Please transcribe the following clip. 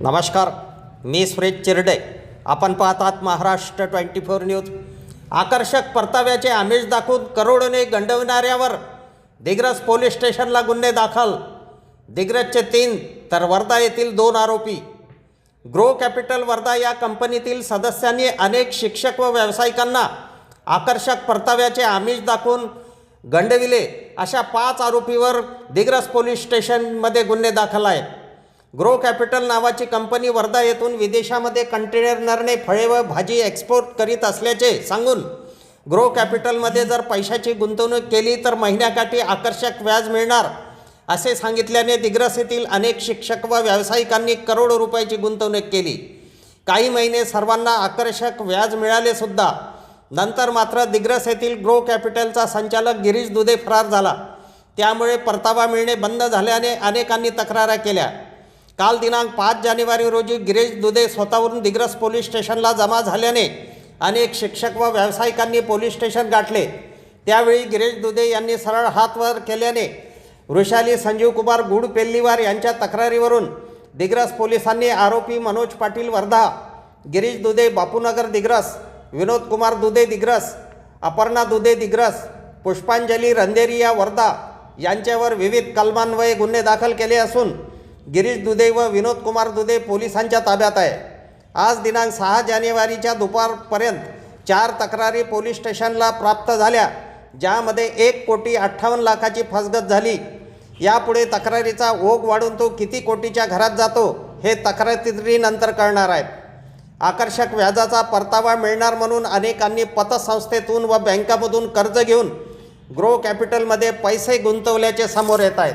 नमस्कार मी सुरेश चिरडे. आपण पाहतात महाराष्ट्र ट्वेंटी फोर न्यूज. आकर्षक परताव्याचे आमिष दाखवून करोडोने गंडवणाऱ्यावर दिग्रस पोलीस स्टेशनला गुन्हे दाखल. दिग्रजचे तीन तर वर्धा येथील दोन आरोपी. ग्रो कॅपिटल वर्धा या कंपनीतील सदस्यांनी अनेक शिक्षक व व्यावसायिकांना आकर्षक परताव्याचे आमिष दाखवून गंडविले. अशा पाच आरोपीवर दिग्रस पोलीस स्टेशनमध्ये गुन्हे दाखल आहेत. ग्रो कॅपिटल नावाची कंपनी वर्धा येथून विदेशामध्ये कंटेनरने फळे व भाजी एक्सपोर्ट करीत असल्याचे सांगून ग्रो कॅपिटलमध्ये जर पैशाची गुंतवणूक केली तर महिन्याकाठी आकर्षक व्याज मिळणार असे सांगितल्याने दिग्रस येथील अनेक शिक्षक व व्यावसायिकांनी करोडो रुपयाची गुंतवणूक केली. काही महिने सर्वांना आकर्षक व्याज मिळाले सुद्धा. नंतर मात्र दिग्रस येथील ग्रो कॅपिटलचा संचालक गिरीश दुधे फरार झाला. त्यामुळे परतावा मिळणे बंद झाल्याने अनेकांनी तक्रारा केल्या. काल दिनांक पाच जानेवारी रोजी गिरीश दुधे स्वतःवरून दिग्रस पोलीस स्टेशनला जमा झाल्याने अनेक शिक्षक व व्यावसायिकांनी पोलीस स्टेशन गाठले. त्यावेळी गिरीश दुधे यांनी सरळ हात वर केल्याने वृषाली संजीव कुमार गुड पेल्लीवार यांच्या तक्रारीवरून दिग्रस पोलिसांनी आरोपी मनोज पाटील वर्धा गिरीश दुधे बापूनगर दिग्रस विनोद कुमार दुधे दिग्रस अपर्णा दुधे दिग्रस पुष्पांजली रंधेरिया वर्धा यांच्यावर विविध कलमान्वये गुन्हे दाखल केले असून गिरीश दुधे व विनोद कुमार दुधे पोलिसांच्या ताब्यात आहे. आज दिनांक सहा जानेवारीच्या दुपारपर्यंत चार तक्रारी पोलीस स्टेशनला प्राप्त झाल्या ज्यामध्ये एक कोटी अठ्ठावन्न लाखाची फसगत झाली. यापुढे तक्रारीचा ओघ वाढून तो किती कोटीच्या घरात जातो हे तक्रारीनंतर कळणार आहेत आकर्षक व्याजाचा परतावा मिळणार म्हणून अनेकांनी पतसंस्थेतून व बँकामधून कर्ज घेऊन ग्रो कॅपिटलमध्ये पैसे गुंतवल्याचे समोर येत आहेत.